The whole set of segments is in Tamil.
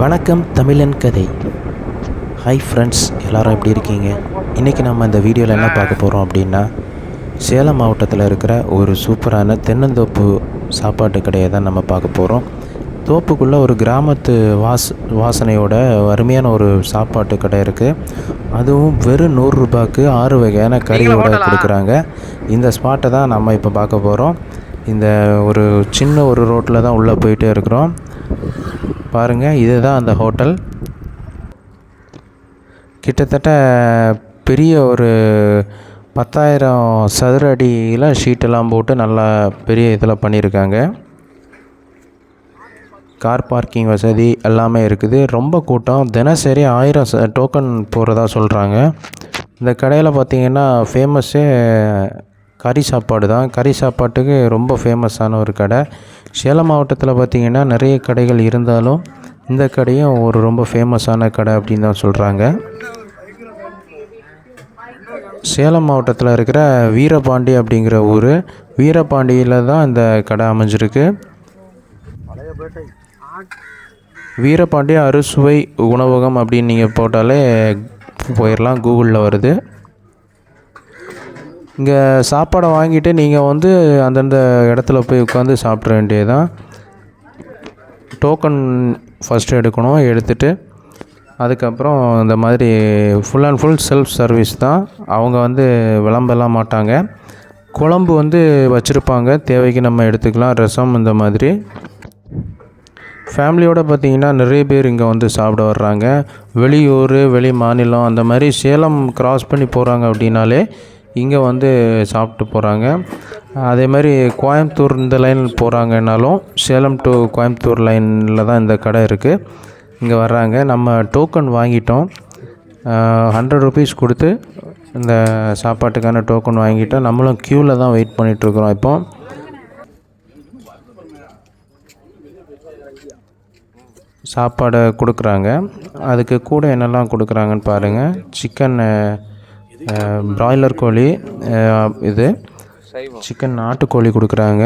வணக்கம் தமிழன் கதை. ஹாய் ஃப்ரெண்ட்ஸ் எல்லாரும் எப்படி இருக்கீங்க? இன்றைக்கி நம்ம இந்த வீடியோவில் என்ன பார்க்க போகிறோம் அப்படின்னா சேலம் மாவட்டத்தில் இருக்கிற ஒரு சூப்பரான தென்னந்தோப்பு சாப்பாட்டு கடையை தான் நம்ம பார்க்க போகிறோம் தோப்புக்குள்ளே ஒரு கிராமத்து வாஸ் வாசனையோட அருமையான ஒரு சாப்பாட்டு கடை இருக்குது அதுவும் வெறும் நூறுரூபாய்க்கு ஆறு வகையான கறியோட கொடுக்குறாங்க. இந்த ஸ்பாட்டை தான் நம்ம இப்போ பார்க்க போகிறோம் இந்த ஒரு சின்ன ஒரு ரோட்டில் தான் உள்ளே போயிட்டே இருக்கிறோம். பாருங்கள் இதுதான் அந்த ஹோட்டல். கிட்டத்தட்ட பெரிய ஒரு பத்தாயிரம் சதுர அடியில் ஷீட்டெல்லாம் போட்டு நல்லா பெரிய இதில் பண்ணியிருக்காங்க கார் பார்க்கிங் வசதி எல்லாமே இருக்குது. ரொம்ப கூட்டம். தினசரி ஆயிரம் ச டோக்கன் போகிறதா சொல்கிறாங்க இந்த கடையில் பார்த்தீங்கன்னா ஃபேமஸ்ஸே கறி சாப்பாடு தான். கறி சாப்பாட்டுக்கு ரொம்ப ஃபேமஸான ஒரு கடை. சேலம் மாவட்டத்தில் பார்த்திங்கன்னா நிறைய கடைகள் இருந்தாலும் இந்த கடையும் ஒரு ரொம்ப ஃபேமஸான கடை அப்படின்னு தான் சொல்கிறாங்க சேலம் மாவட்டத்தில் இருக்கிற வீரபாண்டி அப்படிங்கிற ஊர் வீரபாண்டியில் தான் இந்த கடை அமைஞ்சிருக்கு. வீரபாண்டி அறுசுவை உணவகம் அப்படின்னு நீங்கள் போட்டாலே போயிடலாம் கூகுளில் வருது. இங்கே சாப்பாடை வாங்கிட்டு நீங்கள் வந்து அந்தந்த இடத்துல போய் உட்காந்து சாப்பிட்ற வேண்டியதுதான். டோக்கன் ஃபஸ்ட்டு எடுக்கணும் எடுத்துகிட்டு அதுக்கப்புறம் இந்த மாதிரி full and full self service தான். அவங்க வந்து விளம்பலாம் மாட்டாங்க. குழம்பு வந்து வச்சுருப்பாங்க. தேவைக்கு நம்ம எடுத்துக்கலாம். ரசம் இந்த மாதிரி. ஃபேமிலியோடு பார்த்தீங்கன்னா நிறைய பேர் இங்கே வந்து சாப்பிட வர்றாங்க. வெளியூர் வெளி மாநிலம் அந்த மாதிரி சேலம் க்ராஸ் பண்ணி போகிறாங்க அப்படின்னாலே இங்கே வந்து சாப்பிட்டு போகிறாங்க. அதே மாதிரி கோயம்புத்தூர் இந்த லைன் போகிறாங்கன்னாலும் சேலம் டு கோயம்புத்தூர் லைனில் தான் இந்த கடை இருக்குது இங்கே வர்றாங்க. நம்ம டோக்கன் வாங்கிட்டோம். ஹண்ட்ரட் ருபீஸ் கொடுத்து இந்த சாப்பாட்டுக்கான டோக்கன் வாங்கிட்டோம். நம்மளும் க்யூவில் தான் வெயிட் பண்ணிகிட்ருக்குறோம் இப்போ. சாப்பாடை கொடுக்குறாங்க. அதுக்கு கூட என்னெல்லாம் கொடுக்குறாங்கன்னு பாருங்கள் சிக்கன் பிராய்லர் கோழி இது சிக்கன் நாட்டுக்கோழி கொடுக்குறாங்க.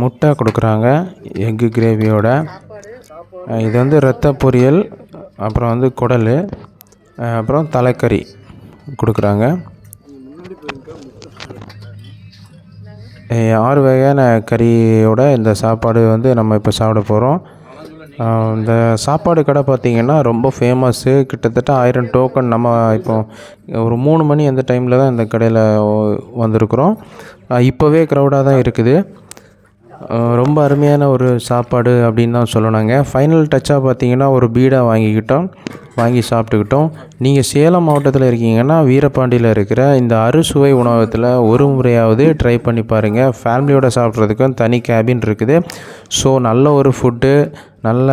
முட்டை கொடுக்குறாங்க எக்கு கிரேவியோட இது வந்து ரத்த பொரியல் அப்புறம் வந்து குடல் அப்புறம் தலைக்கறி கொடுக்குறாங்க. ஆறு வகையான கறியோட இந்த சாப்பாடு வந்து நம்ம இப்போ சாப்பிட போகிறோம் இந்த சாப்பாடு கடை பார்த்திங்கன்னா ரொம்ப ஃபேமஸ்ஸு கிட்டத்தட்ட ஆயிரம் டோக்கன் நம்ம இப்போ ஒரு மூணு மணி அந்த டைமில் தான் இந்த கடையில் வந்திருக்குறோம். இப்போவே க்ரௌடாக தான் இருக்குது. ரொம்ப அருமையான ஒரு சாப்பாடு அப்படின்னு தான் சொல்லணுங்க. ஃபைனல் டச்சாக பார்த்தீங்கன்னா ஒரு பீடா வாங்கிக்கிட்டோம். வாங்கி சாப்பிட்டுக்கிட்டோம். நீங்கள் சேலம் மாவட்டத்தில் இருக்கீங்கன்னா வீரபாண்டியில் இருக்கிற இந்த அறுசுவை உணவகத்தில் ஒரு முறையாவது ட்ரை பண்ணி பாருங்கள் ஃபேமிலியோட சாப்பிட்றதுக்கும் தனி கேபின் இருக்குது. ஸோ நல்ல ஒரு ஃபுட்டு நல்ல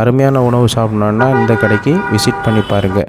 அருமையான உணவு சாப்பிட்ணுன்னா இந்த கடைக்கு விசிட் பண்ணி பாருங்கள்